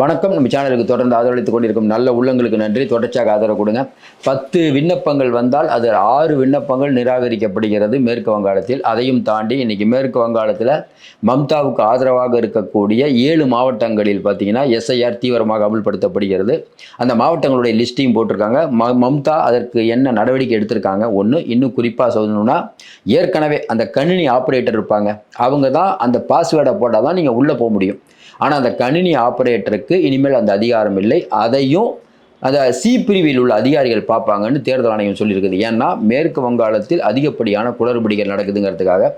வணக்கம். நம்ம சேனலுக்கு தொடர்ந்து ஆதரவளித்துக் கொண்டிருக்கும் நல்ல உள்ளங்களுக்கு நன்றி. தொடர்ச்சியாக ஆதரவு கொடுங்க. பத்து விண்ணப்பங்கள் வந்தால் அது ஆறு விண்ணப்பங்கள் நிராகரிக்கப்படுகிறது மேற்கு வங்காளத்தில். அதையும் தாண்டி இன்னைக்கு மேற்கு வங்காளத்தில் மம்தாவுக்கு ஆதரவாக இருக்கக்கூடிய ஏழு மாவட்டங்களில் பார்த்தீங்கன்னா எஸ்ஐஆர் தீவிரமாக அமல்படுத்தப்படுகிறது. அந்த மாவட்டங்களுடைய லிஸ்ட்டையும் போட்டிருக்காங்க. ம மம்தா அதற்கு என்ன நடவடிக்கை எடுத்திருக்காங்க? ஒன்று இன்னும் குறிப்பாக சொல்லணும்னா ஏற்கனவே அந்த கணினி ஆப்ரேட்டர் இருப்பாங்க. அவங்க தான் அந்த பாஸ்வேர்டை போட்டால் தான் நீங்கள் உள்ளே போக முடியும். ஆனால் அந்த கணினி ஆப்ரேட்டருக்கு இனிமேல் அந்த அதிகாரம் இல்லை. அதையும் அந்த சி பிரிவில் உள்ள அதிகாரிகள் பார்ப்பாங்கன்னு தேர்தல் ஆணையம் சொல்லியிருக்குது. ஏன்னா மேற்கு வங்காளத்தில் அதிகப்படியான குளறுபடிகள் நடக்குதுங்கிறதுக்காக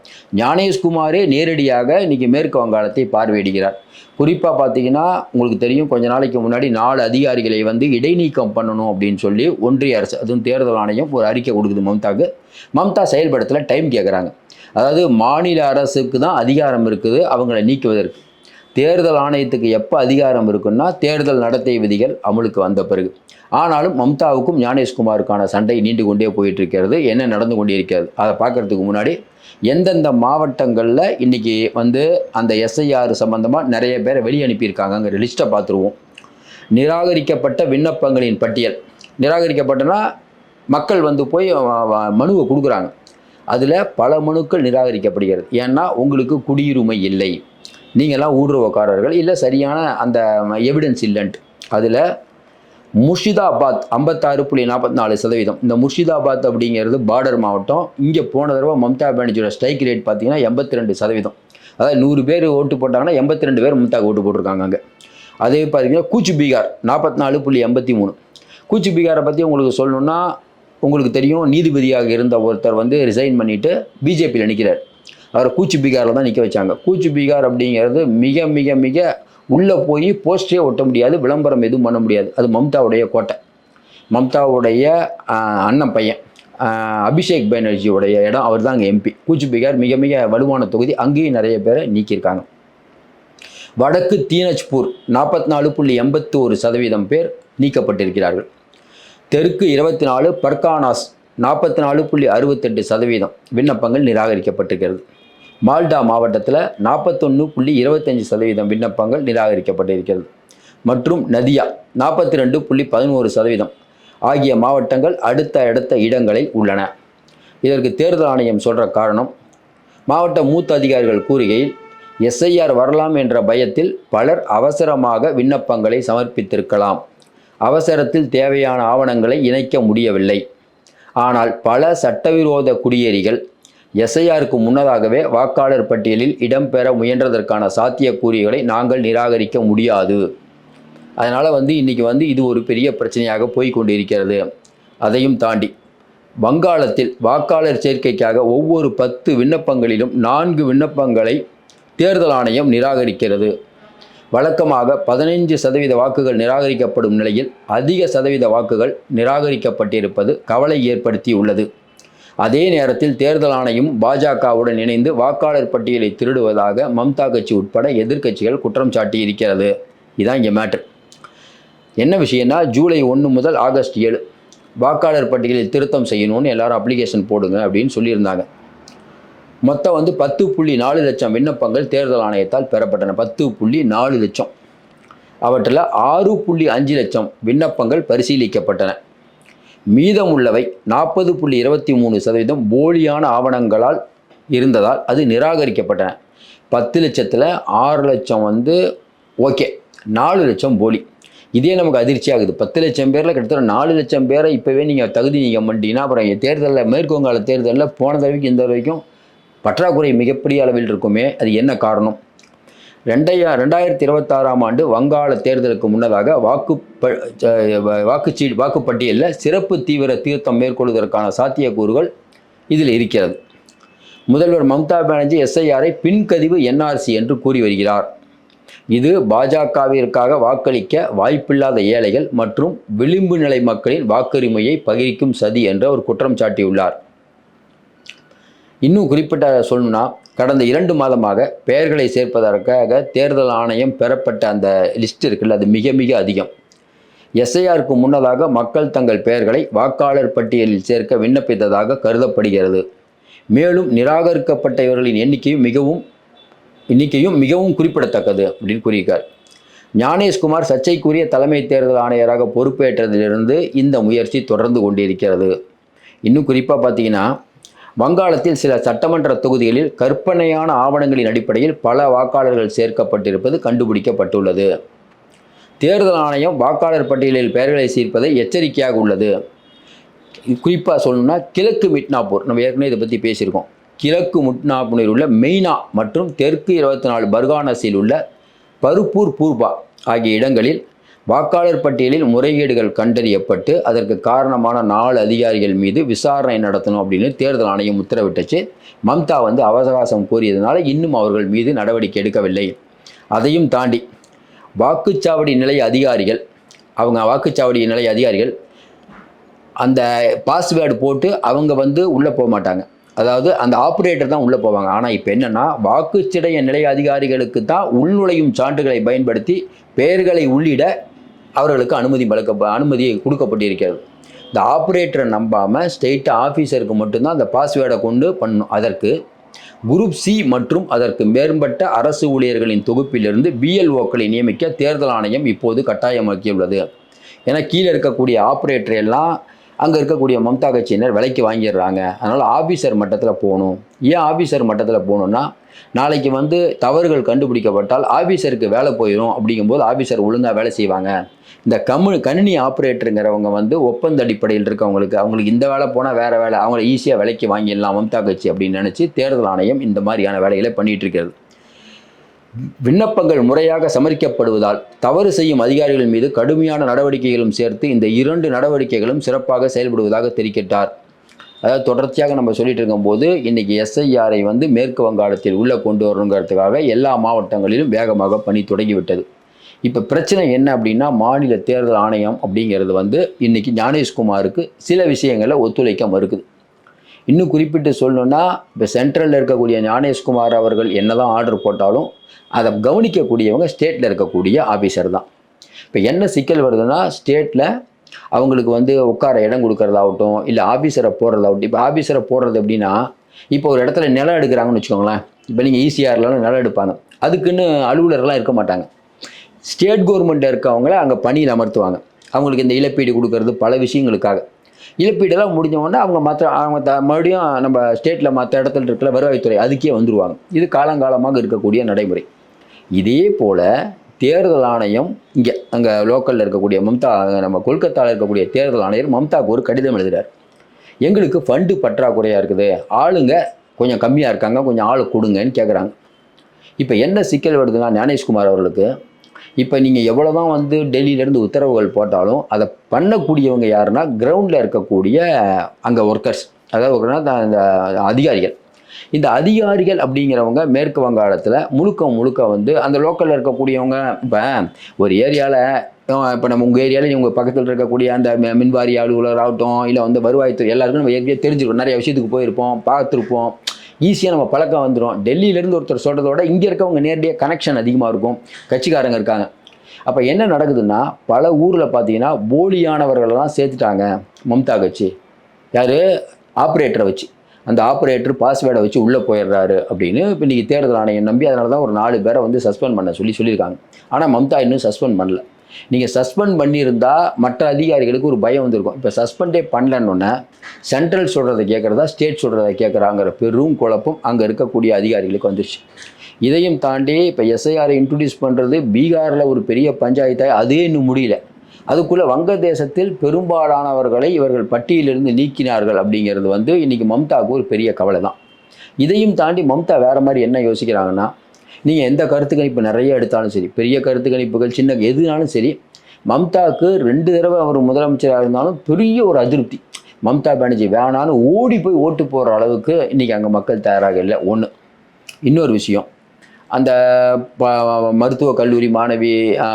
ஞானேஷ்குமாரே நேரடியாக இன்னைக்கு மேற்கு வங்காளத்தை பார்வையிடுகிறார். குறிப்பாக பார்த்தீங்கன்னா உங்களுக்கு தெரியும் கொஞ்ச நாளைக்கு முன்னாடி நாலு அதிகாரிகளை வந்து இடைநீக்கம் பண்ணணும் அப்படின்னு சொல்லி ஒன்றிய அரசு அதுவும் தேர்தல் ஆணையம் ஒரு அறிக்கை கொடுக்குது மம்தாக்கு. மம்தா செயல்படுத்தலை டைம் கேட்குறாங்க அதாவது மாநில அரசுக்கு தான் அதிகாரம் இருக்குது அவங்களை நீக்குவதற்கு. தேர்தல் ஆணையத்துக்கு எப்போ அதிகாரம் இருக்குன்னா தேர்தல் நடத்தை விதிகள் அமலுக்கு வந்த பிறகு. ஆனாலும் மம்தாவுக்கும் ஞானேஷ்குமாருக்கான சண்டை நீண்டு கொண்டே போயிட்டு இருக்கிறது என்ன நடந்து கொண்டே இருக்கிறது அதை பார்க்கறதுக்கு முன்னாடி எந்தெந்த மாவட்டங்களில் இன்றைக்கி வந்து அந்த எஸ்ஐஆர் சம்பந்தமாக நிறைய பேரை வெளியே அனுப்பியிருக்காங்கங்கிற லிஸ்ட்டை பார்த்துருவோம். நிராகரிக்கப்பட்ட விண்ணப்பங்களின் பட்டியல். நிராகரிக்கப்பட்டனா மக்கள் வந்து போய் மனுவை கொடுக்குறாங்க. அதில் பல மனுக்கள் நிராகரிக்கப்படுகிறது. ஏன்னா உங்களுக்கு குடியுரிமை இல்லை. நீங்கள்லாம் ஊடுருவக்காரர்கள் இல்லை சரியான அந்த எவிடன்ஸ் இல்லைன்ட்டு. அதில் முர்ஷிதாபாத் ஐம்பத்தாறு புள்ளி நாற்பத்தி நாலு சதவீதம். இந்த முர்ஷிதாபாத் அப்படிங்கிறது பார்டர் மாவட்டம். இங்கே போன தடவை மம்தா பானர்ஜியோட ஸ்ட்ரைக் ரேட் பார்த்தீங்கன்னா எண்பத்தி ரெண்டு சதவீதம். அதாவது நூறு பேர் ஓட்டு போட்டாங்கன்னா எண்பத்தி ரெண்டு பேர் மம்தாக்கு ஓட்டு போட்டிருக்காங்க அங்கே. அதே பார்த்தீங்கன்னா கூச்சு பீகார் நாற்பத்தி நாலு புள்ளி எண்பத்தி மூணு. கூச்சு பீகாரை பற்றி உங்களுக்கு சொல்லணுன்னா உங்களுக்கு தெரியும் நீதிபதியாக இருந்த ஒருத்தர் வந்து ரிசைன் பண்ணிவிட்டு பிஜேபியில் நிற்கிறார் அவரை கூச்சி பீகாரில் தான் நிற்க வச்சாங்க. கூச்சி பீகார் அப்படிங்கிறது மிக மிக மிக உள்ளே போய் போஸ்டரே ஒட்ட முடியாது விளம்பரம் எதுவும் பண்ண முடியாது. அது மம்தாவுடைய கோட்டை. மம்தாவுடைய அண்ணன் பையன். அபிஷேக் பானர்ஜியோடைய இடம் அவர் தான் அங்கே எம்பி கூச்சி பீகார் மிக மிக வலுவான தொகுதி. அங்கேயும் நிறைய பேரை நீக்கியிருக்காங்க. வடக்கு தீனஜ்பூர் நாற்பத்தி நாலு புள்ளி எண்பத்தி ஒரு சதவீதம் பேர் நீக்கப்பட்டிருக்கிறார்கள். தெற்கு இருபத்தி நாலு பர்கானாஸ் நாற்பத்தி நாலு புள்ளி அறுபத்தெட்டு சதவீதம் விண்ணப்பங்கள் நிராகரிக்கப்பட்டிருக்கிறது. மால்டா மாவட்டத்தில் நாற்பத்தொன்று புள்ளி இருபத்தஞ்சி சதவீதம் விண்ணப்பங்கள் நிராகரிக்கப்பட்டிருக்கிறது. மற்றும் நதியா நாற்பத்தி ரெண்டு புள்ளி பதினோரு சதவீதம் ஆகிய மாவட்டங்கள் அடுத்த அடுத்த இடங்களில் உள்ளன. இதற்கு தேர்தல் ஆணையம் சொல்கிற காரணம் மாவட்ட மூத்த அதிகாரிகள் கூறுகையில் எஸ்ஐஆர் வரலாம் என்ற பயத்தில் பலர் அவசரமாக விண்ணப்பங்களை சமர்ப்பித்திருக்கலாம். அவசரத்தில் தேவையான ஆவணங்களை இணைக்க முடியவில்லை. ஆனால் பல சட்டவிரோத குடியேறிகள் எஸ்ஐஆருக்கு முன்னதாகவே வாக்காளர் பட்டியலில் இடம்பெற முயன்றதற்கான சாத்தியக்கூறுகளை நாங்கள் நிராகரிக்க முடியாது. அதனால் வந்து இன்றைக்கி வந்து இது ஒரு பெரிய பிரச்சனையாக போய் கொண்டிருக்கிறது. அதையும் தாண்டி வங்காளத்தில் வாக்காளர் சேர்க்கைக்காக ஒவ்வொரு பத்து விண்ணப்பங்களிலும் நான்கு விண்ணப்பங்களை தேர்தல் ஆணையம் நிராகரிக்கிறது. வழக்கமாக பதினைஞ்சு சதவீத வாக்குகள் நிராகரிக்கப்படும் நிலையில் அதிக சதவீத வாக்குகள் நிராகரிக்கப்பட்டிருப்பது கவலை ஏற்படுத்தியுள்ளது. அதே நேரத்தில் தேர்தல் ஆணையம் பாஜகவுடன் இணைந்து வாக்காளர் பட்டியலை திருடுவதாக மம்தா கட்சி உட்பட எதிர்க்கட்சிகள் குற்றம் சாட்டியிருக்கிறது. இதான் இங்கே மேட்ரு என்ன விஷயம்னா ஜூலை ஒன்று முதல் ஆகஸ்ட் ஏழு வாக்காளர் பட்டியலில் திருத்தம் செய்யணும்னு எல்லாரும் அப்ளிகேஷன் போடுங்க அப்படின்னு சொல்லியிருந்தாங்க. மொத்தம் வந்து பத்து புள்ளி நாலு லட்சம் விண்ணப்பங்கள் தேர்தல் ஆணையத்தால் பெறப்பட்டன. பத்து புள்ளி நாலு லட்சம். அவற்றில் ஆறு புள்ளி அஞ்சு லட்சம் விண்ணப்பங்கள் பரிசீலிக்கப்பட்டன. மீதமுள்ளவை நாற்பது புள்ளி இருபத்தி மூணு சதவீதம் போலியான ஆவணங்களால் இருந்ததால் அது நிராகரிக்கப்பட்டன. பத்து லட்சத்தில் ஆறு லட்சம் வந்து ஓகே நாலு லட்சம் போலி. இதே நமக்கு அதிர்ச்சி ஆகுது. பத்து லட்சம் பேரில் கிட்டத்தட்ட நாலு லட்சம் பேரை இப்போவே நீங்கள் தகுதி நீங்கள் பண்ணிட்டீங்கன்னா அப்புறம் தேர்தலில் மேற்கு வங்காள தேர்தலில் போன தடவைக்கு இந்த தடவைக்கும் பற்றாக்குறை மிகப்பெரிய அளவில் இருக்குமே. அது என்ன காரணம்? ரெண்டைய ரெண்டாயிரத்தி இருபத்தாறாம் ஆண்டு வங்காள தேர்தலுக்கு முன்னதாக வாக்கு ப- வாக்குச்சீ வாக்குப்பட்டியலில் சிறப்பு தீவிர தீர்த்தம் மேற்கொள்வதற்கான சாத்தியக்கூறுகள் இதில் இருக்கிறது. முதல்வர் மம்தா பானர்ஜி எஸ்ஐஆரை பின்கதிவு என்ஆர்சி என்று கூறி வருகிறார். இது பாஜகவிற்காக வாக்களிக்க வாய்ப்பில்லாத ஏழைகள் மற்றும் விளிம்பு நிலை மக்களின் வாக்குரிமையை பகிரிக்கும் சதி என்று அவர் குற்றம் சாட்டியுள்ளார். இன்னும் குறிப்பிட்ட சொல்லணும்னா கடந்த இரண்டு மாதமாக பெயர்களை சேர்ப்பதற்காக தேர்தல் ஆணையம் பெறப்பட்ட அந்த லிஸ்ட் இருக்குல்ல அது மிக மிக அதிகம். எஸ்ஐஆருக்கு முன்னதாக மக்கள் தங்கள் பெயர்களை வாக்காளர் பட்டியலில் சேர்க்க விண்ணப்பித்ததாக கருதப்படுகிறது. மேலும் நிராகரிக்கப்பட்ட இவர்களின் எண்ணிக்கையும் மிகவும் எண்ணிக்கையும் மிகவும் குறிப்பிடத்தக்கது அப்படின்னு கூறியிருக்கார். ஞானேஷ்குமார் சர்ச்சைக்குரிய தலைமை தேர்தல் ஆணையராக பொறுப்பேற்றதிலிருந்து இந்த முயற்சி தொடர்ந்து கொண்டிருக்கிறது. இன்னும் குறிப்பாக பார்த்தீங்கன்னா வங்காளத்தில் சில சட்டமன்ற தொகுதிகளில் கற்பனையான ஆவணங்களின் அடிப்படையில் பல வாக்காளர்கள் சேர்க்கப்பட்டிருப்பது கண்டுபிடிக்கப்பட்டுள்ளது. தேர்தல் ஆணையம் வாக்காளர் பட்டியலில் பெயர்களை சேர்ப்பதை எச்சரிக்கையாக உள்ளது. குறிப்பாக சொல்லணும்னா கிழக்கு மிட்னாப்பூர் நம்ம ஏற்கனவே இதை பற்றி பேசியிருக்கோம். கிழக்கு மிட்னாப்பூரில் உள்ள மெய்னா மற்றும் தெற்கு இருபத்தி நாலு பர்கானஸில் உள்ள பருப்பூர் பூர்பா ஆகிய இடங்களில் வாக்காளர் பட்டியலில் முறைகேடுகள் கண்டறியப்பட்டு அதற்கு காரணமான நாலு அதிகாரிகள் மீது விசாரணை நடத்தணும் அப்படின்னு தேர்தல் ஆணையம் உத்தரவிட்டுச்சு. மம்தா வந்து அவகாசம் கோரியதுனால இன்னும் அவர்கள் மீது நடவடிக்கை எடுக்கவில்லை. அதையும் தாண்டி வாக்குச்சாவடி நிலைய அதிகாரிகள் அவங்க வாக்குச்சாவடி நிலைய அதிகாரிகள் அந்த பாஸ்வேர்டு போட்டு அவங்க வந்து உள்ளே போக மாட்டாங்க. அதாவது அந்த ஆப்ரேட்டர் தான் உள்ளே போவாங்க. ஆனால் இப்போ என்னென்னா வாக்குச்சிடைய நிலைய அதிகாரிகளுக்கு தான் உள்நுழையும் சான்றுகளை பயன்படுத்தி பெயர்களை உள்ளிட அவர்களுக்கு அனுமதி வழக்க அனுமதி கொடுக்கப்பட்டிருக்கிறது. இந்த ஆப்ரேட்டரை நம்பாமல் ஸ்டேட் ஆஃபீஸருக்கு மட்டும்தான் அந்த பாஸ்வேர்டை கொண்டு பண்ணும். அதற்கு குரூப் சி மற்றும் அதற்கு மேம்பட்ட அரசு ஊழியர்களின் தொகுப்பிலிருந்து பிஎல்ஓக்களை நியமிக்க தேர்தல் ஆணையம் இப்போது கட்டாயமாக்கியுள்ளது. ஏன்னா கீழே இருக்கக்கூடிய ஆப்ரேட்டர் எல்லாம் அங்கே இருக்கக்கூடிய மம்தா கட்சியினர் விலைக்கு வாங்கிடுறாங்க. அதனால் ஆஃபீஸர் மட்டத்தில் போகணும். ஏன் ஆஃபீஸர் மட்டத்தில் போகணுன்னா நாளைக்கு வந்து தவறுகள் கண்டுபிடிக்கப்பட்டால் ஆஃபீஸருக்கு வேலை போயிடும் அப்படிங்கும்போது ஆஃபீஸர் ஒழுங்காக வேலை செய்வாங்க. இந்த கம்மு கணினி ஆப்ரேட்டருங்கிறவங்க வந்து ஒப்பந்த அடிப்படையில் இருக்கவங்களுக்கு அவங்களுக்கு இந்த வேலை போனால் வேறு வேலை அவங்கள ஈஸியாக விலைக்கு வாங்கிடலாம் மம்தா கட்சி அப்படின்னு நினச்சி தேர்தல் ஆணையம் இந்த மாதிரியான வேலைகளை பண்ணிகிட்டு இருக்கிறது. விண்ணப்பங்கள் முறையாக சமர்ப்பிக்கப்படுவதால் தவறு செய்யும் அதிகாரிகள் மீது கடுமையான நடவடிக்கைகளும் சேர்த்து இந்த இரண்டு நடவடிக்கைகளும் சிறப்பாக செயல்படுவதாக தெரிவித்தார் அதாவது தொடர்ச்சியாக நம்ம சொல்லிட்டு இருக்கும்போது இன்றைக்கி எஸ்ஐஆரை வந்து மேற்கு வங்காளத்தில் உள்ளே கொண்டு வரணுங்கிறதுக்காக எல்லா மாவட்டங்களிலும் வேகமாக பணி தொடங்கிவிட்டது. இப்போ பிரச்சனை என்ன அப்படின்னா மாநில தேர்தல் ஆணையம் அப்படிங்கிறது வந்து இன்னைக்கு ஞானேஷ்குமாருக்கு சில விஷயங்களை ஒத்துழைக்க மறுக்குது. இன்னும் குறிப்பிட்டு சொல்லணும்னா இப்போ சென்ட்ரலில் இருக்கக்கூடிய ஞானேஷ்குமார் அவர்கள் என்னதான் ஆர்டர் போட்டாலும் அதை கவனிக்கக்கூடியவங்க ஸ்டேட்டில் இருக்கக்கூடிய ஆஃபீஸர் தான். இப்போ என்ன சிக்கல் வருதுன்னா ஸ்டேட்டில் அவங்களுக்கு வந்து உட்கார இடம் கொடுக்கறதாகட்டும் இல்லை ஆஃபீஸரை போடுறதாகட்டும் இப்போ ஆஃபீஸரை போடுறது எப்படின்னா இப்போ ஒரு இடத்துல நிலம் எடுக்கிறாங்கன்னு வச்சுக்கோங்களேன் இப்போ நீங்கள் ஈசிஆர்லாம் நிலம் எடுப்பாங்க. அதுக்குன்னு அலுவலர்லாம் இருக்க மாட்டாங்க. ஸ்டேட் கவர்மெண்ட்டில் இருக்கவங்கள அங்கே பணியில் அமர்த்துவாங்க. அவங்களுக்கு இந்த இழப்பீடு கொடுக்கறது பல விஷயங்களுக்காக. இழப்பீடெல்லாம் முடிஞ்ச உடனே அவங்க மற்ற அவங்க த மறுபடியும் நம்ம ஸ்டேட்டில் மற்ற இடத்துல இருக்கிற வருவாய்த்துறை அதுக்கே வந்துருவாங்க. இது காலங்காலமாக இருக்கக்கூடிய நடைமுறை. இதே போல் தேர்தல் ஆணையம் இங்கே அங்கே லோக்கலில் இருக்கக்கூடிய மம்தா நம்ம கொல்கத்தாவில் இருக்கக்கூடிய தேர்தல் ஆணையர் மம்தாவுக்கு ஒரு கடிதம் எழுதுகிறார் எங்களுக்கு ஃபண்டு பற்றாக்குறையாக இருக்குது. ஆளுங்க கொஞ்சம் கம்மியாக இருக்காங்க. கொஞ்சம் ஆள் கொடுங்கன்னு கேட்குறாங்க இப்போ என்ன சிக்கல் வருதுன்னா ஞானேஷ்குமார் அவர்களுக்கு இப்போ நீங்கள் எவ்வளோ தான் வந்து டெல்லியிலேருந்து உத்தரவுகள் போட்டாலும் அதை பண்ணக்கூடியவங்க யாருன்னா கிரவுண்டில் இருக்கக்கூடிய அங்கே ஒர்க்கர்ஸ் அதாவது இந்த அதிகாரிகள். இந்த அதிகாரிகள் அப்படிங்கிறவங்க மேற்கு வங்காளத்தில் முழுக்க முழுக்க வந்து அந்த லோக்கலில் இருக்கக்கூடியவங்க இப்போ ஒரு ஏரியாவில் இப்போ நம்ம உங்கள் ஏரியாவில் உங்கள் பக்கத்தில் இருக்கக்கூடிய அந்த மின்வாரி அலுவலர் ஆகட்டும் இல்லை வந்து வருவாய்த்துறை எல்லாருக்கும் நம்ம ஏற்கனவே தெரிஞ்சிருக்கோம். நிறைய விஷயத்துக்கு போயிருப்போம் பார்த்துருப்போம். ஈஸியாக நம்ம பழக்கம் வந்துடும் டெல்லியிலேருந்து ஒருத்தர் சொல்கிறதோட இங்கே இருக்கவங்க நேரடியாக கனெக்ஷன் அதிகமாக இருக்கும். கட்சிக்காரங்க இருக்காங்க. அப்போ என்ன நடக்குதுன்னா பல ஊரில் பார்த்தீங்கன்னா போலியானவர்களெல்லாம் சேர்த்துட்டாங்க மம்தா கட்சி. யார்? ஆப்ரேட்டரை வச்சு. அந்த ஆப்ரேட்டர் பாஸ்வேர்டை வச்சு உள்ளே போயிடுறாரு அப்படின்னு இப்போ இன்றைக்கி தேர்தல் ஆணையம் நம்பி அதனால தான் ஒரு நாலு பேரை வந்து சஸ்பெண்ட் பண்ண சொல்லி சொல்லியிருக்காங்க. ஆனால் மம்தா இன்னும் சஸ்பெண்ட் பண்ணல. நீங்கள் சஸ்பெண்ட் பண்ணியிருந்தால் மற்ற அதிகாரிகளுக்கு ஒரு பயம் வந்திருக்கும். இப்போ சஸ்பெண்டே பண்ணலன்னொன்னே சென்ட்ரல் சொல்கிறத கேட்குறதா ஸ்டேட் சொல்கிறத கேட்குறாங்கிற பெரும் குழப்பம் அங்கே இருக்கக்கூடிய அதிகாரிகளுக்கு வந்துருச்சு. இதையும் தாண்டி இப்போ எஸ்ஐஆரை இன்ட்ரடியூஸ் பண்ணுறது பீகாரில் ஒரு பெரிய பஞ்சாயத்தாக அதே இன்னும் முடியல. அதுக்குள்ளே வங்கதேசத்தில் பெரும்பாலானவர்களை இவர்கள் பட்டியலிருந்து நீக்கினார்கள் அப்படிங்கிறது வந்து இன்றைக்கி மம்தாவுக்கு ஒரு பெரிய கவலை தான் இதையும் தாண்டி மம்தா வேறு மாதிரி என்ன யோசிக்கிறாங்கன்னா நீங்கள் எந்த கருத்து கணிப்பு நிறைய எடுத்தாலும் சரி பெரிய கருத்து கணிப்புகள் சின்ன எதுனாலும் சரி மம்தாவுக்கு ரெண்டு தடவை அவர் முதலமைச்சராக இருந்தாலும் பெரிய ஒரு அதிருப்தி. மம்தா பானர்ஜி வேணான்னு ஓடி போய் ஓட்டு போடுற அளவுக்கு இன்றைக்கி அங்கே மக்கள் தயாராக இல்லை. ஒன்று இன்னொரு விஷயம். அந்த ப- மருத்துவக் கல்லூரி மாணவி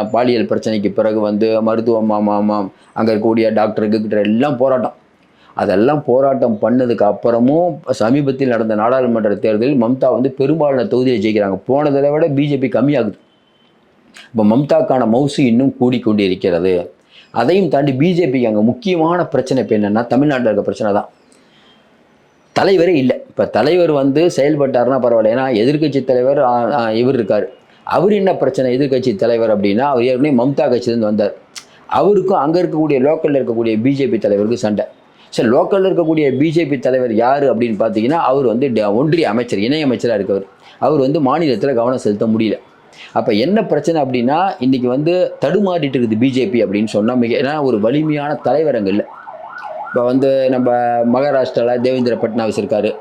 பாலியல் பிரச்சனைக்கு பிறகு வந்து மருத்துவம் அங்கே இருக்கக்கூடிய டாக்டருக்கு கிட்ட எல்லாம் போராட்டம். அதெல்லாம் போராட்டம் பண்ணதுக்கு அப்புறமும் சமீபத்தில் நடந்த நாடாளுமன்ற தேர்தலில் மம்தா வந்து பெரும்பாலான தொகுதியை ஜெயிக்கிறாங்க. போனதை விட பிஜேபி கம்மியாகுது. இப்போ மம்தாக்கான மவுசு இன்னும் கூடிக்கொண்டு இருக்கிறது அதையும் தாண்டி பிஜேபிக்கு அங்கே முக்கியமான பிரச்சனை இப்போ என்னென்னா தமிழ்நாட்டில் இருக்க பிரச்சனை தான். தலைவரே இல்லை. இப்போ தலைவர் வந்து செயல்பட்டாருன்னா பரவாயில்ல. ஏன்னா எதிர்க்கட்சி தலைவர் இவர் இருக்கார். அவர் என்ன பிரச்சனை? எதிர்க்கட்சி தலைவர் அப்படின்னா அவர் ஏற்கனவே மம்தா கட்சியிலேருந்து வந்தார். அவருக்கும் அங்கே இருக்கக்கூடிய லோக்கலில் இருக்கக்கூடிய பிஜேபி தலைவருக்கு சண்டை. சரி லோக்கலில் இருக்கக்கூடிய பிஜேபி தலைவர் யார் அப்படின்னு பார்த்தீங்கன்னா அவர் வந்து ட- ஒன்றிய அமைச்சர் இணையமைச்சராக இருக்கவர். அவர் வந்து மாநிலத்தில் கவனம் செலுத்த முடியல. அப்போ என்ன பிரச்சனை அப்படின்னா இன்றைக்கி வந்து தடுமாறிட்டு இருக்குது பிஜேபி அப்படின்னு சொன்னால் மிக ஏன்னா ஒரு வலிமையான தலைவரங்கள் இல்லை. இப்போ வந்து நம்ம மகாராஷ்டிராவில் தேவேந்திர பட்னாவிஸ் இருக்கார்.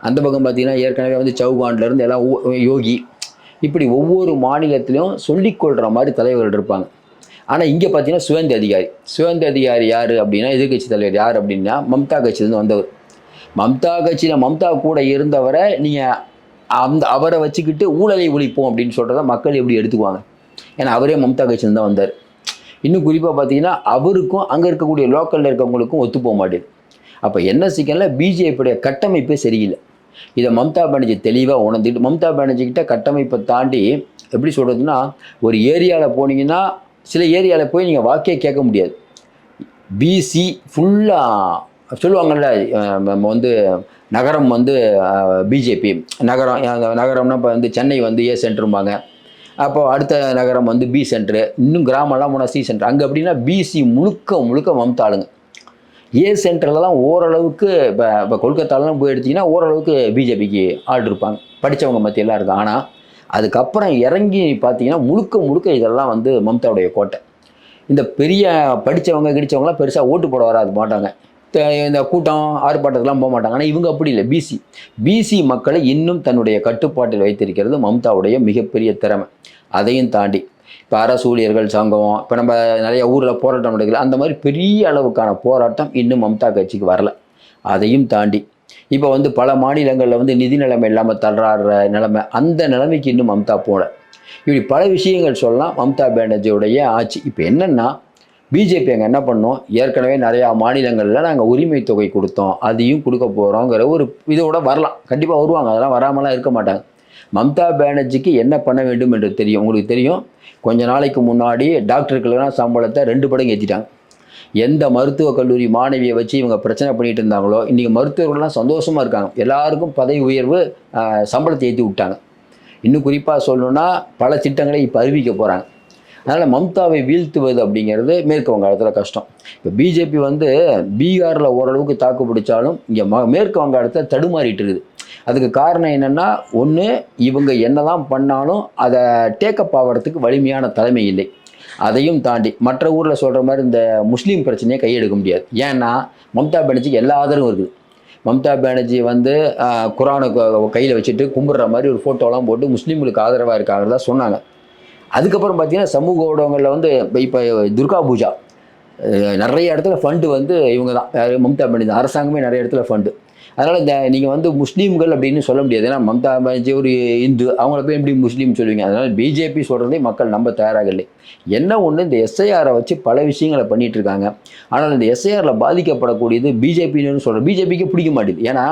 அந்த பக்கம் பார்த்தீங்கன்னா ஏற்கனவே வந்து சௌகான்லேருந்து எல்லாம் யோகி. இப்படி ஒவ்வொரு மாநிலத்திலையும் சொல்லிக்கொள்கிற மாதிரி தலைவர்கள் இருப்பாங்க. ஆனால் இங்கே பார்த்தீங்கன்னா சுவேந்த அதிகாரி. சுவேந்த அதிகாரி யார் அப்படின்னா எதிர்க்கட்சி தலைவர் யார் அப்படின்னா மம்தா கட்சியிலேருந்து வந்தவர். மம்தா கட்சியில் மம்தா கூட இருந்தவரை நீங்கள் அந்த அவரை வச்சுக்கிட்டு ஊழலை ஒழிப்போம் அப்படின்னு சொல்கிறத மக்கள் எப்படி எடுத்துக்குவாங்க? ஏன்னா அவரே மம்தா கட்சியிலேருந்து தான் வந்தார். இன்னும் குறிப்பாக பார்த்தீங்கன்னா அவருக்கும் அங்கே இருக்கக்கூடிய லோக்கலில் இருக்கவங்களுக்கும் ஒத்து போக மாட்டேது அப்போ என்ன சிக்கனில் பிஜேபியுடைய கட்டமைப்பே சரியில்லை. இதை மம்தா பானர்ஜி தெளிவாக உணர்ந்துட்டு மம்தா பானர்ஜிக்கிட்ட கட்டமைப்பை தாண்டி எப்படி சொல்கிறதுனா ஒரு ஏரியாவில் போனீங்கன்னா சில ஏரியாவில் போய் நீங்கள் வாக்கே கேட்க முடியாது. பிசி ஃபுல்லாக சொல்லுவாங்கல்ல நம்ம வந்து நகரம் வந்து பிஜேபி நகரம் நகரம்னா இப்போ வந்து சென்னை வந்து ஏ சென்டரும்பாங்க அப்போ அடுத்த நகரம் வந்து பி சென்ட்ரு இன்னும் கிராமம்லாம் போனால் சி சென்டர் அங்கே அப்படின்னா பிசி முழுக்க முழுக்க மம்தாளுங்க. ஏ சென்டர்லலாம் ஓரளவுக்கு இப்போ இப்போ கொல்கத்தாலாம் போய் எடுத்தீங்கன்னா ஓரளவுக்கு பிஜேபிக்கு ஆள் இருப்பாங்க. படித்தவங்க மத்தியெல்லாம் இருக்கும் ஆனால் அதுக்கப்புறம் இறங்கி பார்த்தீங்கன்னா முழுக்க முழுக்க இதெல்லாம் வந்து மம்தாவுடைய கோட்டை. இந்த பெரிய படித்தவங்க கிடித்தவங்களாம் பெருசாக ஓட்டு போட வராது மாட்டாங்க. இந்த கூட்டம் ஆர்ப்பாட்டத்துலாம் போக மாட்டாங்க. ஆனால் இவங்க அப்படி இல்லை. பிசி பிசி மக்களை இன்னும் தன்னுடைய கட்டுப்பாட்டில் வைத்திருக்கிறது மம்தாவுடைய மிகப்பெரிய திறமை. அதையும் தாண்டி இப்போ அரசு ஊழியர்கள் சங்கம் இப்போ நம்ம நிறைய ஊரில் போராட்டம் நடக்கல அந்த மாதிரி பெரிய அளவுக்கான போராட்டம் இன்னும் மம்தா கட்சிக்கு வரல. அதையும் தாண்டி இப்போ வந்து பல மாநிலங்களில் வந்து நிதி நிலைமை இல்லாமல் தள்ளாடுற நிலைமை அந்த நிலைமைக்கு இன்னும் மம்தா போனேன் இப்படி பல விஷயங்கள் சொல்லலாம் மம்தா பானர்ஜியுடைய ஆட்சி. இப்போ என்னென்னா பிஜேபி அங்கே என்ன பண்ணோம்? ஏற்கனவே நிறையா மாநிலங்களில் நாங்கள் உரிமை தொகை கொடுத்தோம் அதையும் கொடுக்க போகிறோங்கிற ஒரு இதோட வரலாம். கண்டிப்பாக வருவாங்க அதெல்லாம் வராமலாம் இருக்க மாட்டாங்க. மம்தா பானர்ஜிக்கு என்ன பண்ண வேண்டும் என்று தெரியும்? உங்களுக்கு தெரியும்? கொஞ்ச நாளைக்கு முன்னாடி டாக்டருக்கெல்லாம் சம்பளத்தை ரெண்டு படம் ஏற்றிட்டாங்க எந்த மருத்துவக் கல்லூரி மாணவியை வச்சு இவங்க பிரச்சனை பண்ணிட்டு இருந்தாங்களோ இன்றைக்கி மருத்துவர்கள்லாம் சந்தோஷமாக இருக்காங்க. எல்லாருக்கும் பதவி உயர்வு சம்பளத்தை ஏற்றி விட்டாங்க. இன்னும் குறிப்பாக சொல்லணும்னா பல திட்டங்களை இப்போ அறிவிக்க போகிறாங்க அதனால் மம்தாவை வீழ்த்துவது அப்படிங்கிறது மேற்கு வங்காளத்தில் கஷ்டம். இப்போ பிஜேபி வந்து பீகாரில் ஓரளவுக்கு தாக்கு பிடிச்சாலும் இங்கே ம மேற்கு வங்காளத்தில் தடுமாறிட்டு இருக்குது. அதுக்கு காரணம் என்னென்னா ஒன்று இவங்க என்னதான் பண்ணாலும் அதை டேக்கப் ஆகிறதுக்கு வலிமையான தலைமை இல்லை. அதையும் தாண்டி மற்ற ஊரில் சொல்கிற மாதிரி இந்த முஸ்லீம் பிரச்சனையை கையெடுக்க முடியாது. ஏன்னா மம்தா பானர்ஜிக்கு எல்லா ஆதரவும் இருக்குது. மம்தா பானர்ஜி வந்து குரானை கையில் வச்சுட்டு கும்பிட்ற மாதிரி ஒரு ஃபோட்டோலாம் போட்டு முஸ்லீம்களுக்கு ஆதரவாக இருக்காங்கிறதா சொன்னாங்க. அதுக்கப்புறம் பார்த்தீங்கன்னா சமூக ஊடகங்களில் வந்து இப்போ இப்போ துர்கா பூஜா நிறைய இடத்துல ஃபண்டு வந்து இவங்க தான் மம்தா பானர்ஜி அரசாங்கமே நிறைய இடத்துல ஃபண்டு அதனால் இந்த நீங்கள் வந்து முஸ்லீம்கள் அப்படின்னு சொல்ல முடியாது. ஏன்னா மம்தா பானர்ஜி ஒரு இந்து. அவங்கள போய் எப்படி முஸ்லீம் சொல்லுவீங்க? அதனால் பிஜேபி சொல்கிறதே மக்கள் நம்ப தயாராக இல்லை என்ன ஒன்று இந்த எஸ்ஐஆரை வச்சு பல விஷயங்களை பண்ணிகிட்டு இருக்காங்க. ஆனால் இந்த எஸ்ஐஆரில் பாதிக்கப்படக்கூடியது பிஜேபின்னு சொல்கிற பிஜேபிக்கு பிடிக்க மாட்டேது. ஏன்னா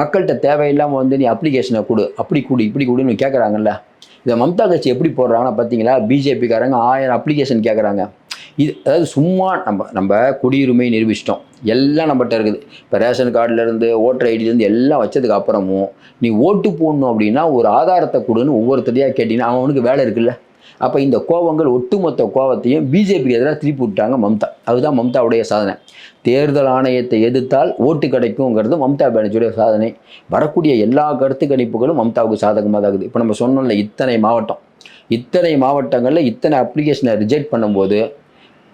மக்கள்கிட்ட தேவையில்லாமல் வந்து நீ அப்ளிகேஷனை கொடு. அப்படி கொடு இப்படி கொடுன்னு கேட்குறாங்கல்ல இதை மம்தா கட்சி எப்படி போடுறாங்கன்னா பார்த்தீங்களா பிஜேபிக்காரங்க ஆயிரம் அப்ளிகேஷன் கேட்குறாங்க இது அதாவது சும்மா நம்ம நம்ம குடியுரிமை நிரூபிச்சிட்டோம். எல்லாம் நம்மகிட்ட இருக்குது. இப்போ ரேஷன் கார்டுலேருந்து ஓட்டர் ஐடிலேருந்து எல்லாம் வச்சதுக்கு அப்புறமும் நீ ஓட்டு போடணும் அப்படின்னா ஒரு ஆதாரத்தை கொடுன்னு ஒவ்வொருத்தரையாக கேட்டிங்கன்னா அவனுக்கு வேலை இருக்குல்ல? அப்போ இந்த கோவங்கள் ஒட்டுமொத்த கோவத்தையும் பிஜேபிக்கு எதிராக திருப்பி விட்டாங்க மம்தா. அதுதான் மம்தாவுடைய சாதனை. தேர்தல் ஆணையத்தை எதிர்த்தால் ஓட்டு கிடைக்குங்கிறது மம்தா பானர்ஜியுடைய சாதனை. வரக்கூடிய எல்லா கருத்து கணிப்புகளும் மம்தாவுக்கு சாதகமாக தான் இருக்குது. இப்போ நம்ம சொன்னோம்ல இத்தனை மாவட்டம். இத்தனை மாவட்டங்களில் இத்தனை அப்ளிகேஷனை ரிஜெக்ட் பண்ணும்போது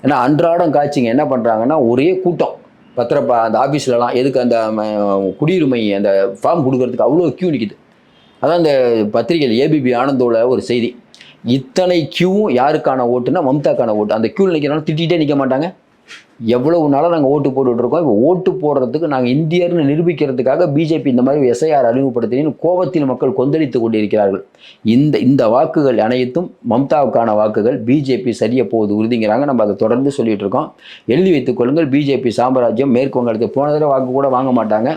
ஏன்னா அன்றாடம் காட்சிங்க என்ன பண்ணுறாங்கன்னா ஒரே கூட்டம். பத்திரப்பா அந்த ஆஃபீஸ்லலாம் எதுக்கு அந்த குடியுரிமை அந்த ஃபார்ம் கொடுக்கறதுக்கு அவ்வளோ கியூ நிற்கிது அதான் அந்த பத்திரிகையில் ஏபிபி ஆனந்தோட ஒரு செய்தி. இத்தனை கியூவும் யாருக்கான ஓட்டுனா மம்தாக்கான ஓட்டு. அந்த கியூவில் நிற்கிறனால திட்டிகிட்டே நிற்க மாட்டாங்க. எவ்வளவு நாளாக நாங்கள் ஓட்டு போட்டுட்ருக்கோம் இப்போ ஓட்டு போடுறதுக்கு நாங்கள் இந்தியர்னு நிரூபிக்கிறதுக்காக பிஜேபி இந்த மாதிரி எஸ்ஐஆர் அறிமுகப்படுத்தினு கோபத்தில் மக்கள் கொந்தளித்து கொண்டிருக்கிறார்கள். இந்த இந்த வாக்குகள் அனைத்தும் மம்தாவுக்கான வாக்குகள். பிஜேபி சரிய போகுது உறுதிங்கிறாங்க. நம்ம அதை தொடர்ந்து சொல்லிகிட்டு இருக்கோம். எழுதி வைத்துக் கொள்ளுங்கள். பிஜேபி சாம்ராஜ்யம் மேற்கு வங்கத்துக்கு போன தடவை வாக்கு கூட வாங்க மாட்டாங்க.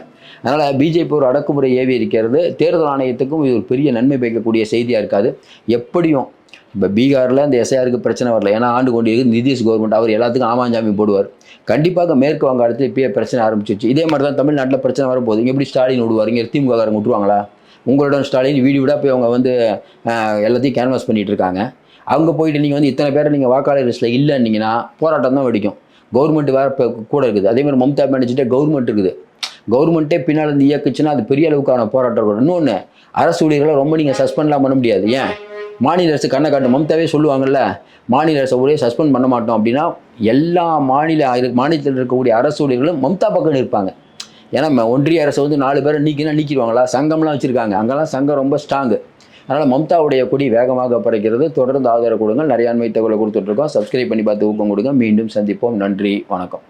அதனால் பிஜேபி ஒரு அடக்குமுறை ஏவி இருக்கிறது. தேர்தல் ஆணையத்துக்கும் இது ஒரு பெரிய நன்மை பயக்கக்கூடிய செய்தியாக இருக்காது. எப்படியும் இப்போ பீகாரில் இந்த எஸ்ஐஆருக்கு பிரச்சனை வரல. ஏன்னா ஆண்டு கொண்டு இருக்குது நிதிஷ் கவர்மெண்ட் அவர் எல்லாத்துக்கும் ஆமாஞ்சாமி போடுவார். கண்டிப்பாக மேற்கு வங்காளத்தில் இப்பயே பிரச்சனை ஆரம்பிச்சிச்சு இதே மாதிரி தான் தமிழ்நாட்டில் பிரச்சனை வரப்போகுது. இங்கே எப்படி ஸ்டாலின் விடுவார் இங்கே திமுககாரங்க விட்டுருவாங்களா? உங்களுடன் ஸ்டாலின் வீடு விட போய் அவங்க வந்து எல்லாத்தையும் கேன்வாஸ் பண்ணிட்டு இருக்காங்க. அவங்க போயிட்டு நீங்கள் வந்து இத்தனை பேரை நீங்கள் வாக்காளர் லிஸ்ட்டில் இல்லைன்னீங்கன்னா போராட்டம் தான் வெடிக்கும். கவர்மெண்ட் வேறு இப்போ கூட இருக்குது. அதே மாதிரி மம்தா பானர்ஜிட்டே கவர்மெண்ட் இருக்குது. கவர்மெண்ட்டே பின்னால் இருந்து இயக்குச்சுன்னா அது பெரிய அளவுக்கான போராட்டம். இருக்கும் இன்னொன்று அரசு ஊழியர்களை ரொம்ப நீங்கள் சஸ்பெண்ட்லாம் பண்ண முடியாது. ஏன்? மாநில அரசு கண்ணை காட்டும் மம்தாவே சொல்லுவாங்கல்ல மாநில அரசு ஒரே சஸ்பெண்ட் பண்ண மாட்டோம் அப்படின்னா எல்லா மாநில மாநிலத்தில் இருக்கக்கூடிய அரசு ஊழியர்களும் மம்தா பக்கம் இருப்பாங்க. ஏன்னா ஒன்றிய அரசு வந்து நாலு பேரை நீக்கினா நீக்கிடுவாங்களா? சங்கம்லாம் வச்சுருக்காங்க. அங்கெல்லாம் சங்கம் ரொம்ப ஸ்ட்ராங்கு அதனால் மம்தாவுடைய கொடி வேகமாக பறக்கிறது. தொடர்ந்து ஆதரவு கொடுங்க நிறைய அண்மை தகவலை கொடுத்துட்ருக்கோம் சப்ஸ்கிரைப் பண்ணி பார்த்து ஊக்கம் கொடுங்க. மீண்டும் சந்திப்போம். நன்றி. வணக்கம்.